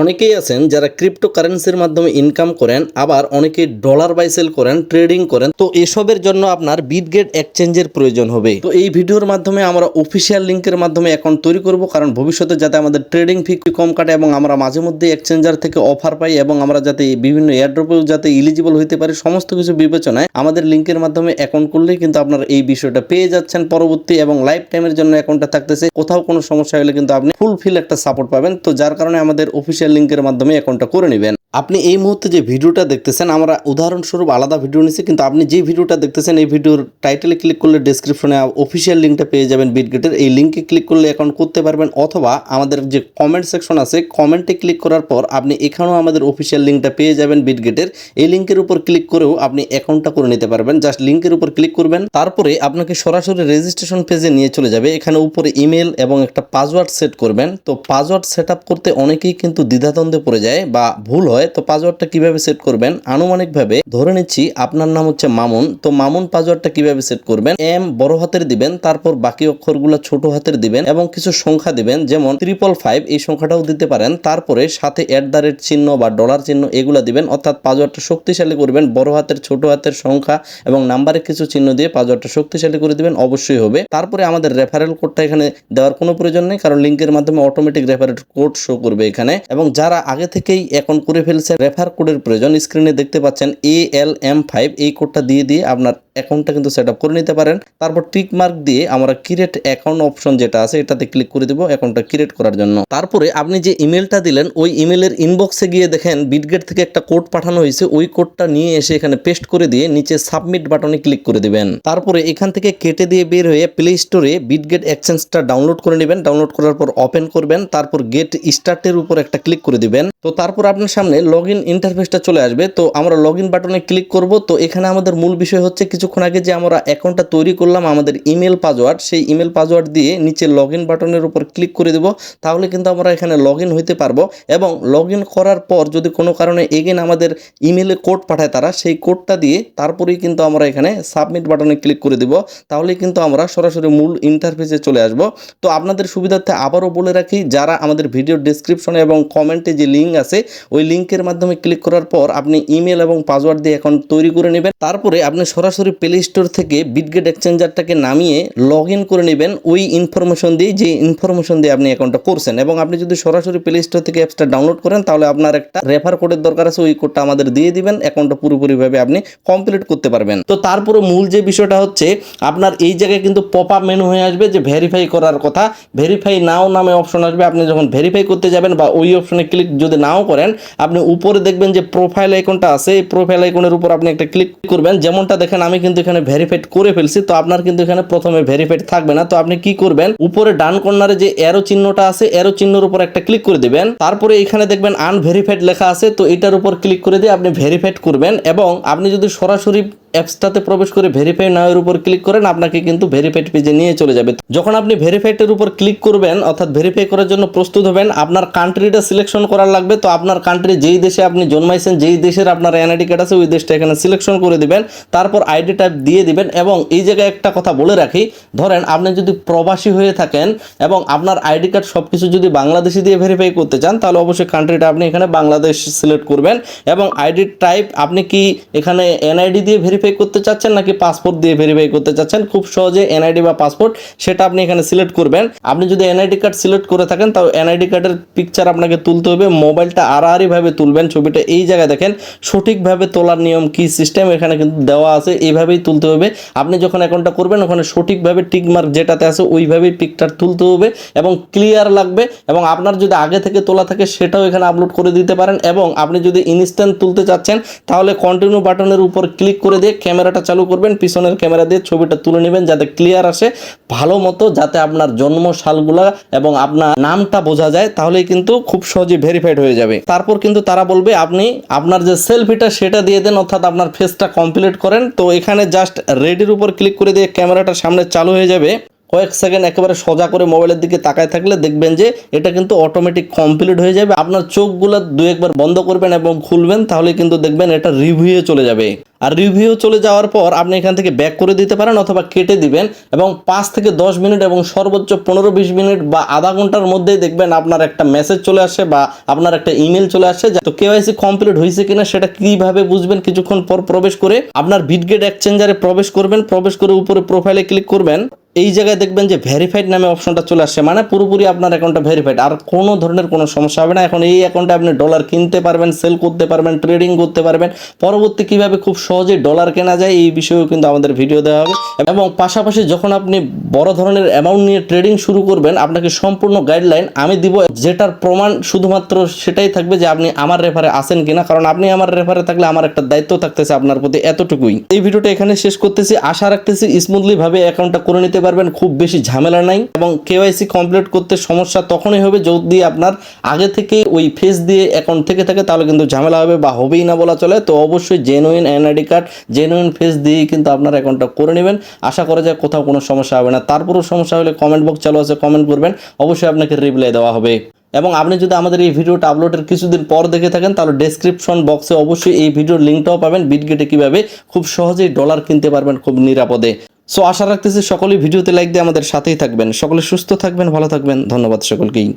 অনেকেই আছেন যারা ক্রিপ্টো কারেন্সির মাধ্যমে ইনকাম করেন, আবার অনেকে ডলার বাই সেল করেন ট্রেডিং করেন। তো এসবের জন্য আপনার বিটগেট এক্সচেঞ্জের প্রয়োজন হবে। তো এই ভিডিওর মাধ্যমে আমরা অফিসিয়াল লিঙ্কের মাধ্যমে অ্যাকাউন্ট তৈরি করব, কারণ ভবিষ্যতে যাতে আমাদের ট্রেডিং ফি কম কাটে এবং আমরা মাঝে মধ্যে এক্সচেঞ্জার থেকে অফার পাই এবং আমরা যাতে বিভিন্ন এয়ারড্রপেও যাতে ইলিজিবল হইতে পারি সমস্ত কিছু বিবেচনায়, আমাদের লিঙ্কের মাধ্যমে অ্যাকাউন্ট করলেই কিন্তু আপনারা এই বিষয়টা পেয়ে যাচ্ছেন পরবর্তী এবং লাইফ টাইমের জন্য অ্যাকাউন্টটা থাকতেছে। কোথাও কোনো সমস্যা হলে কিন্তু আপনি ফুলফিল একটা সাপোর্ট পাবেন। তো যার কারণে আমাদের অফিসিয়াল লিঙ্কের মাধ্যমে অ্যাকাউন্টটা করে নেবেন। আপনি এই মুহূর্তে যে ভিডিওটা দেখতেছেন, আমরা উদাহরণস্বরূপ আলাদা ভিডিও নিচ্ছি কিন্তু আপনি যে ভিডিওটা দেখতেছেন, এই ভিডিওর টাইটেলে ক্লিক করলে ডিসক্রিপশনে অফিসিয়াল লিঙ্কটা পেয়ে যাবেন বিটগেটের এই লিঙ্কে ক্লিক করলে অ্যাকাউন্ট করতে পারবেন, অথবা আমাদের যে কমেন্ট সেকশন আছে কমেন্টে ক্লিক করার পর আপনি এখানেও আমাদের অফিসিয়াল লিঙ্কটা পেয়ে যাবেন বিটগেটের এই লিঙ্কের উপর ক্লিক করেও আপনি অ্যাকাউন্টটা করে নিতে পারবেন। জাস্ট লিঙ্কের উপর ক্লিক করবেন, তারপরে আপনাকে সরাসরি রেজিস্ট্রেশন পেজে নিয়ে চলে যাবে। এখানে উপরে ইমেল এবং একটা পাসওয়ার্ড সেট করবেন। তো পাসওয়ার্ড সেট করতে অনেকেই কিন্তু দ্বিধাদ্বন্দ্বে পড়ে যায় বা ভুল হয়, তো পাসওয়ার্ডটা কীভাবে সেট করবেন? আনুমানিকভাবে ধরে নিচ্ছি আপনার নাম হচ্ছে মামুন, তো মামুন পাসওয়ার্ডটা কীভাবে সেট করবেন? এম বড় হাতের দিবেন, তারপর বাকি অক্ষরগুলো ছোট হাতের দিবেন এবং কিছু সংখ্যা দিবেন, যেমন ট্রিপল ফাইভ এই সংখ্যাটাও দিতে পারেন। তারপরে সাথে অ্যাট দ্য রেট চিহ্ন বা ডলার চিহ্ন এগুলো দিবেন, অর্থাৎ পাসওয়ার্ডটা শক্তিশালী করবেন, বড় হাতের, ছোট হাতের সংখ্যা এবং নাম্বারে কিছু চিহ্ন দিয়ে পাসওয়ার্ডটা শক্তিশালী করে দিবেন, অবশ্যই হবে। তারপরে আমাদের রেফারেল কোডটা এখানে দেওয়ার কোনো প্রয়োজন নেই, কারণ লিঙ্কের মাধ্যমে অটোমেটিক রেফারেল কোড শো করবে এখানে। এবং যারা আগে থেকেই অ্যাকাউন্ট করে ফেলছে রেফার কোডের প্রয়োজন স্ক্রিনে দেখতে পাচ্ছেন এ এল এম ফাইভ এই কোডটা দিয়ে দিয়ে আপনার অ্যাকাউন্টটা কিন্তু সেট করে নিতে পারেন। তারপর টিক মার্ক দিয়ে আমরা ক্রিয়েট অ্যাকাউন্ট অপশন যেটা আছে, এটাতে ক্লিক করে দেবো অ্যাকাউন্টটা ক্রিয়েট করার জন্য। তারপরে আপনি যে ইমেলটা দিলেন, ওই ইমেলের ইনবক্সে গিয়ে দেখেন বিটগেট থেকে একটা কোড পাঠানো হয়েছে, ওই কোডটা নিয়ে এসে এখানে পেস্ট করে দিয়ে নিচে সাবমিট বাটনে ক্লিক করে দিবেন। তারপরে এখান থেকে কেটে দিয়ে বের হয়ে প্লে স্টোরে বিটগেট এক্সচেঞ্জটা ডাউনলোড করে নেবেন। ডাউনলোড করার পর ওপেন করবেন। তারপর গেট স্টার্টের উপর একটা ক্লিক করে দিবেন। তো তারপর আপনার সামনে লগ ইন ইন্টারফেসটা চলে আসবে। তো আমরা লগ ইন বাটনে ক্লিক করব। তো এখানে আমাদের মূল বিষয় হচ্ছে কিছুক্ষণ আগে যে আমরা অ্যাকাউন্টটা তৈরি করলাম, আমাদের ইমেল পাসওয়ার্ড সেই ইমেল পাসওয়ার্ড দিয়ে নিচে লগ ইন বাটনের উপর ক্লিক করে দেব। তাহলে কিন্তু আমরা এখানে লগ ইন হইতে পারব এবং লগ ইন করার পর যদি কোনো কারণে এগেন আমাদের ইমেলে কোড পাঠায় তারা, সেই কোডটা দিয়ে তারপরেই কিন্তু আমরা এখানে সাবমিট বাটনে ক্লিক করে দেব। তাহলে কিন্তু আমরা সরাসরি মূল ইন্টারফেসে চলে আসব। তো আপনাদের সুবিধার্থে আবারও বলে রাখি, যারা আমাদের ভিডিও ডিসক্রিপশনে এবং কমেন্টে যে লিঙ্ক আছে, ওই লিঙ্কের মাধ্যমে ক্লিক করার পর আপনি ইমেল এবং পাসওয়ার্ড দিয়ে অ্যাকাউন্ট তৈরি করে নেবেন। তারপরে আপনি সরাসরি প্লে স্টোর থেকে বিটগেট এক্সচেঞ্জারটাকে নামিয়ে লগ ইন করে নেবেন। ওই ইনফরমেশন দিয়ে, যে ইনফরমেশন দিয়ে আপনি অ্যাকাউন্টটা করছেন। এবং আপনি যদি সরাসরি প্লে স্টোর থেকে অ্যাপসটা ডাউনলোড করেন, তাহলে আপনার একটা রেফার কোডের দরকার আছে। ওই কোডটা আমাদের দিয়ে দিবেন। অ্যাকাউন্টটা পুরোপুরিভাবে আপনি কমপ্লিট করতে পারবেন। তো তারপরে মূল যে বিষয়টা হচ্ছে, আপনার এই জায়গায় কিন্তু পপ আপ মেনু হয়ে আসবে যে ভেরিফাই করার কথা। ভেরিফাই নাও নামে অপশন আসবে। আপনি যখন ভেরিফাই করতে যাবেন বা ওই অপশনে ক্লিক যদি নাও করেন, আপনি উপরে দেখবেন যে প্রোফাইল আইকনটা আছে। এই প্রোফাইল আইকনের উপর আপনি একটা ক্লিক করবেন। যেমনটা দেখেন, আমি কিন্তু এখানে ভেরিফাইড করে ফেলছি। তো আপনার কিন্তু এখানে প্রথমে ভেরিফাইড থাকবে না। তো আপনি কি করবেন? উপরে ডান কর্নারে যে এরো চিহ্নটা আছে এরো চিহ্নের উপর একটা ক্লিক করে দিবেন। তারপরে এখানে দেখবেন আনভেরিফাইড লেখা আছে। তো এটার উপর ক্লিক করে দিয়ে আপনি ভেরিফাইড করবেন এবং আপনি যদি সরাসরি অ্যাপসটাতে প্রবেশ করে ভেরিফাই নাওয়ের উপর ক্লিক করেন, আপনাকে কিন্তু ভেরিফাইড পেজে নিয়ে চলে যাবে। যখন আপনি ভেরিফাইডের উপর ক্লিক করবেন, অর্থাৎ ভেরিফাই করার জন্য প্রস্তুত হবেন, আপনার কান্ট্রিটা সিলেকশন করার লাগবে, তো আপনার কান্ট্রি যেই দেশে আপনি জন্মাইছেন, যেই দেশের আপনার এনআইডি কার্ড আছে, ওই দেশটা এখানে সিলেকশন করে দিবেন, তারপর আইডি টাইপ দিয়ে দিবেন এবং এই জায়গায় একটা কথা বলে রাখি, ধরেন আপনি যদি প্রবাসী হয়ে থাকেন এবং আপনার আইডি কার্ড সব কিছু যদি বাংলাদেশি দিয়ে ভেরিফাই করতে চান, তাহলে অবশ্যই কান্ট্রিটা আপনি এখানে বাংলাদেশ সিলেক্ট করবেন এবং আইডি টাইপ আপনি কি এখানে এনআইডি দিয়ে ভেরিফাই করতে চাচ্ছেন নাকি পাসপোর্ট দিয়ে ভেরিফাই করতে চাচ্ছেন? খুব সহজে এনআইডি বা পাসপোর্ট সেটা আপনি এখানে সিলেক্ট করবেন। আপনি যদি এনআইডি কার্ড সিলেক্ট করে থাকেন, তাও এনআইডি কার্ডের পিকচার আপনাকে তুলতে হবে। মোবাইলটা আড়াআড়িভাবে তুলবেন। ছবিটা এই জায়গায় দেখেন, সঠিকভাবে তোলার নিয়ম কি সিস্টেম এখানে কিন্তু দেওয়া আছে। এইভাবেই তুলতে হবে। আপনি যখন অ্যাকাউন্টটা করবেন, ওখানে সঠিকভাবে টিক মার্ক যেটাতে আছে, ওইভাবেই পিকটার তুলতে হবে এবং ক্লিয়ার লাগবে এবং আপনার যদি আগে থেকে তোলা থাকে, সেটাও এখানে আপলোড করে দিতে পারেন এবং আপনি যদি ইনস্ট্যান্ট তুলতে চাচ্ছেন, তাহলে কন্টিনিউ বাটনের উপর ক্লিক করে দিয়ে ক্যামেরাটা চালু করবেন, পিছনের ক্যামেরা দিয়ে ছবিটা তুলে নেবেন যাতে ক্লিয়ার আসে, ভালো মতো যাতে আপনার জন্ম সালগুলা এবং আপনার নামটা বোঝা যায়, তাহলেই কিন্তু খুব সহজে ভেরিফাইড হয়ে যাবে। তারপর কিন্তু তারা বলবে, আপনি আপনার যে সেলফিটা সেটা দিয়ে দেন, অর্থাৎ আপনার ফেসটা কমপ্লিট করেন। তো এখানে জাস্ট রেডির উপর ক্লিক করে দিয়ে ক্যামেরাটা সামনে চালু হয়ে যাবে। কয়েক সেকেন্ড একেবারে সোজা করে মোবাইলের দিকে তাকায় থাকলে দেখবেন যে এটা কিন্তু অটোমেটিক কমপ্লিট হয়ে যাবে। আপনার চোখগুলো দু একবার বন্ধ করবেন এবং খুলবেন, তাহলে কিন্তু দেখবেন এটা রিভিউয়ে চলে যাবে। আর রিভিউ চলে যাওয়ার পর আপনি এখান থেকে ব্যাক করে দিতে পারেন অথবা কেটে দিবেন এবং পাঁচ থেকে দশ মিনিট এবং সর্বোচ্চ পনেরো বিশ মিনিট বা আধা ঘণ্টার মধ্যেই দেখবেন আপনার একটা মেসেজ চলে আসে বা আপনার একটা ইমেল চলে আসে তো কেওয়াইসি কমপ্লিট হয়েছে কিনা সেটা কীভাবে বুঝবেন? কিছুক্ষণ পর প্রবেশ করে আপনার বিটগেট এক্সচেঞ্জারে প্রবেশ করবেন, প্রবেশ করে উপরে প্রোফাইলে ক্লিক করবেন। এই জায়গায় দেখবেন যে ভেরিফাইড নামে অপশনটা চলে আসছে মানে পুরোপুরি আপনার অ্যাকাউন্টটা ভেরিফাইড আর কোনো ধরনের কোনো সমস্যা হবে না। এখন এই অ্যাকাউন্টে আপনি ডলার কিনতে পারবেন সেল করতে পারবেন ট্রেডিং করতে পারবেন। পরবর্তী কীভাবে খুব সহজে ডলার কেনা যায়, এই বিষয়েও কিন্তু আমাদের ভিডিও দেওয়া হবে। এবং পাশাপাশি যখন আপনি বড় ধরনের অ্যামাউন্ট নিয়ে ট্রেডিং শুরু করবেন, আপনাকে সম্পূর্ণ গাইডলাইন আমি দিব, যেটার প্রমাণ শুধুমাত্র সেটাই থাকবে যে আপনি আমার রেফারে আসেন কিনা। কারণ আপনি আমার রেফারে থাকলে আমার একটা দায়িত্ব থাকতেছে আপনার প্রতি এতটুকুই। এই ভিডিওটা এখানে শেষ করতেছি। আশা রাখতেছি স্মুথলি ভাবে অ্যাকাউন্টটা করে নিতে পারবেন, খুব বেশি ঝামেলা নাই এবং কেওয়াইসি কমপ্লিট করতে সমস্যা তখনই হবে যদি আপনার আগে থেকে ওই ফেস দিয়ে অ্যাকাউন্ট থেকে থাকে, তাহলে কিন্তু ঝামেলা হবে বা হবেই না বলা চলে। তো অবশ্যই genuine NID card genuine face দিয়েই কিন্তু আপনার অ্যাকাউন্টটা করে নেবেন। আশা করা যায় কোথাও কোনো সমস্যা হবে না। তারপরেও সমস্যা হলে কমেন্ট বক্স চালু আছে কমেন্ট করবেন। অবশ্যই আপনাকে রিপ্লাই দেওয়া হবে। এবং আপনি যদি আমাদের এই ভিডিওটা আপলোডের কিছুদিন পর দেখে থাকেন, তাহলে ডেসক্রিপশন বক্সে অবশ্যই এই ভিডিওর লিঙ্কটাও পাবেন। বিটগেটে কীভাবে খুব সহজেই ডলার কিনতে পারবেন, খুব নিরাপদে। সো আশা রাখতেছি সকলেই ভিডিওতে লাইক দিয়ে আমাদের সাথেই থাকবেন। সকলে সুস্থ থাকবেন, ভালো থাকবেন। ধন্যবাদ সকলকেই।